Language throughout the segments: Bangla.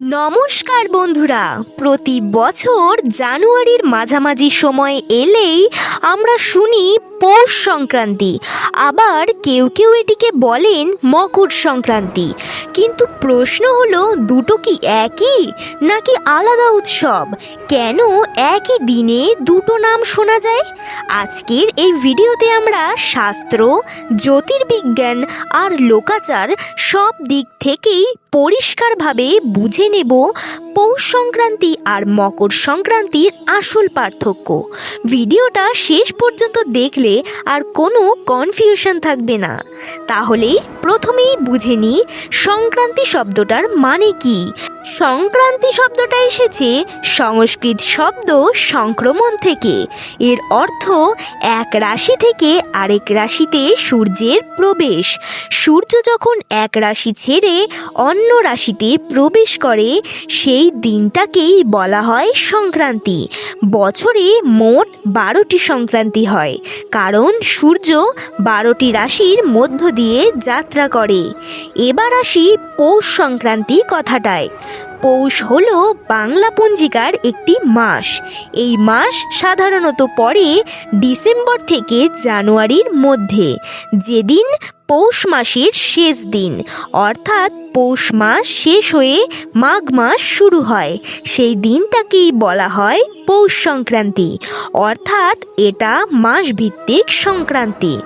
নমস্কার বন্ধুরা প্রতি বছর জানুয়ারির মাঝামাঝি সময় এলেই আমরা শুনি পৌষ সংক্রান্তি। আবার কেউ কেউ এটিকে বলেন মকর সংক্রান্তি। কিন্তু প্রশ্ন হলো, দুটো কি একই? নাকি আলাদা উৎসব? কেন একই দিনে দুটো নাম শোনা যায়? আজকের এই ভিডিওতে আমরা শাস্ত্র, জ্যোতির্বিজ্ঞান আর লোকাচার সব দিক থেকেই পরিষ্কারভাবে বুঝে নেব পৌষ সংক্রান্তি আর মকর সংক্রান্তির আসল পার্থক্য। ভিডিওটা শেষ পর্যন্ত দেখলে আর কোনো কনফিউশন থাকবে না। তাহলে প্রথমেই বুঝে নিই সংক্রান্তি শব্দটার মানে কি। সংক্রান্তি শব্দটা এসেছে সংস্কৃত শব্দ সংক্রমণ থেকে। এর অর্থ এক রাশি থেকে আরেক রাশিতে সূর্যের প্রবেশ। সূর্য যখন এক রাশি ছেড়ে অন্য রাশিতে প্রবেশ করে, সেই দিনটাকেই বলা হয় সংক্রান্তি। বছরে মোট বারোটি সংক্রান্তি হয়। কারণ সূর্য বারোটি রাশির মধ্য দিয়ে যাত্রা করে। এবার আসি পৌষ সংক্রান্তি কথাটায়। পৌষ হল বাংলা পঞ্জিকার একটি মাস। এই মাস সাধারণত পড়ে ডিসেম্বর থেকে জানুয়ারির মধ্যে। যেদিন পৌষ মাসের শেষ দিন, অর্থাৎ পৌষ মাস শেষ হয়ে মাঘ মাস শুরু হয়। সেই দিনটাকেই বলা হয় পৌষ সংক্রান্তি। অর্থাৎ এটা মাসভিত্তিক সংক্রান্তি।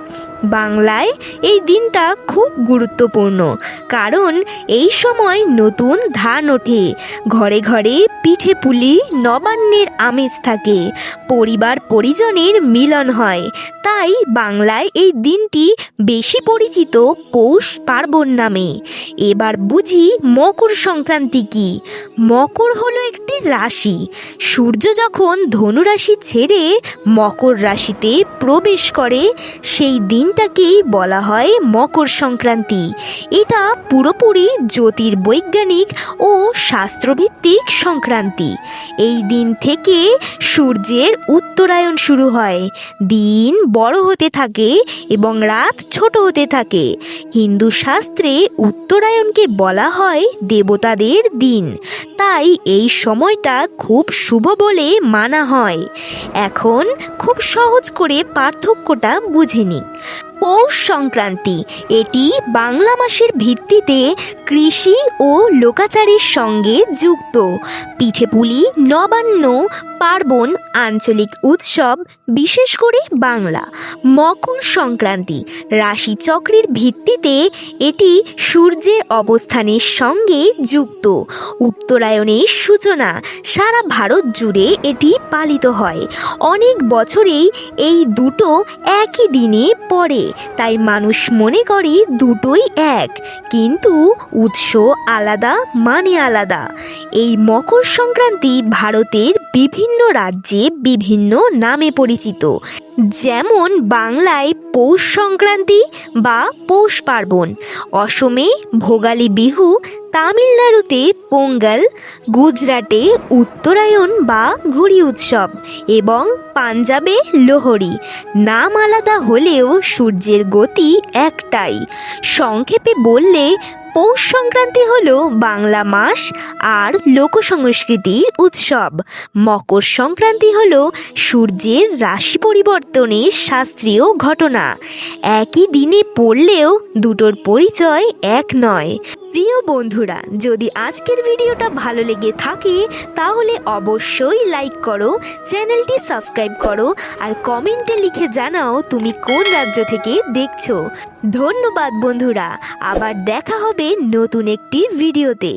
বাংলায় এই দিনটা খুব গুরুত্বপূর্ণ। কারণ এই সময় নতুন ধান ওঠে। ঘরে ঘরে পিঠে পুলি, নবান্নের আমেজ থাকে। পরিবার পরিজনের মিলন হয়। তাই বাংলায় এই দিনটি বেশি পরিচিত পৌষ পার্বণ নামে। এবার বুঝি মকর সংক্রান্তি কি? মকর হলো একটি রাশি। সূর্য যখন ধনুরাশি ছেড়ে মকর রাশিতে প্রবেশ করে, সেই দিনটাকেই বলা হয় মকর সংক্রান্তি। এটা পুরোপুরি জ্যোতির্বৈজ্ঞানিক ও শাস্ত্রভিত্তিক সংক্রান্তি। এই দিন থেকে সূর্যের উত্তরায়ণ শুরু হয়। দিন বড় হতে থাকে এবং রাত ছোট হতে থাকে। হিন্দু শাস্ত্রে উত্তরায়ণকে বলা হয় দেবতাদের দিন। তাই এই সময়টা খুব শুভ বলে মানা হয়। এখন খুব সহজ করে পার্থক্যটা বুঝে নিই। পৌষ সংক্রান্তি, এটি বাংলা মাসের ভিত্তিতে কৃষি ও লোকাচারের সঙ্গে যুক্ত। পিঠেপুলি নবান্ন পার্বণ, আঞ্চলিক উৎসব, বিশেষ করে বাংলা, মকর সংক্রান্তি রাশিচক্রের ভিত্তিতে এটি সূর্যের অবস্থানের সঙ্গে যুক্ত। উত্তরায়ণের সূচনা, সারা ভারত জুড়ে এটি পালিত হয়। অনেক বছরেই এই দুটো একই দিনে পড়ে, তাই মানুষ মনে করে দুটোই এক। কিন্তু উৎস আলাদা মানে আলাদা। এই মকর সংক্রান্তি ভারতের বিভিন্ন রাজ্যে বিভিন্ন নামে পরিচিত। যেমন বাংলায় পৌষ সংক্রান্তি বা পৌষ পার্বণ। অসমে ভোগালী বিহু, তামিলনাড়ুতে পোঙ্গল, গুজরাটে উত্তরায়ণ বা ঘুড়ি উৎসব এবং পাঞ্জাবে লোহরি। নাম আলাদা হলেও সূর্যের গতি একটাই। সংক্ষেপে বললে পৌষ সংক্রান্তি হল বাংলা মাস আর লোক সংস্কৃতির উৎসব। মকর সংক্রান্তি হল সূর্যের রাশি পরিবর্তনের শাস্ত্রীয় ঘটনা। একই দিনে পড়লেও দুটোর পরিচয় এক নয়। প্রিয় বন্ধুরা, যদি আজকের ভিডিওটা ভালো লেগে থাকে, তাহলে অবশ্যই লাইক করো, চ্যানেলটি সাবস্ক্রাইব করো, আর কমেন্টে লিখে জানাও তুমি কোন রাজ্য থেকে দেখছ। ধন্যবাদ বন্ধুরা, আবার দেখা হবে নতুন একটি ভিডিওতে।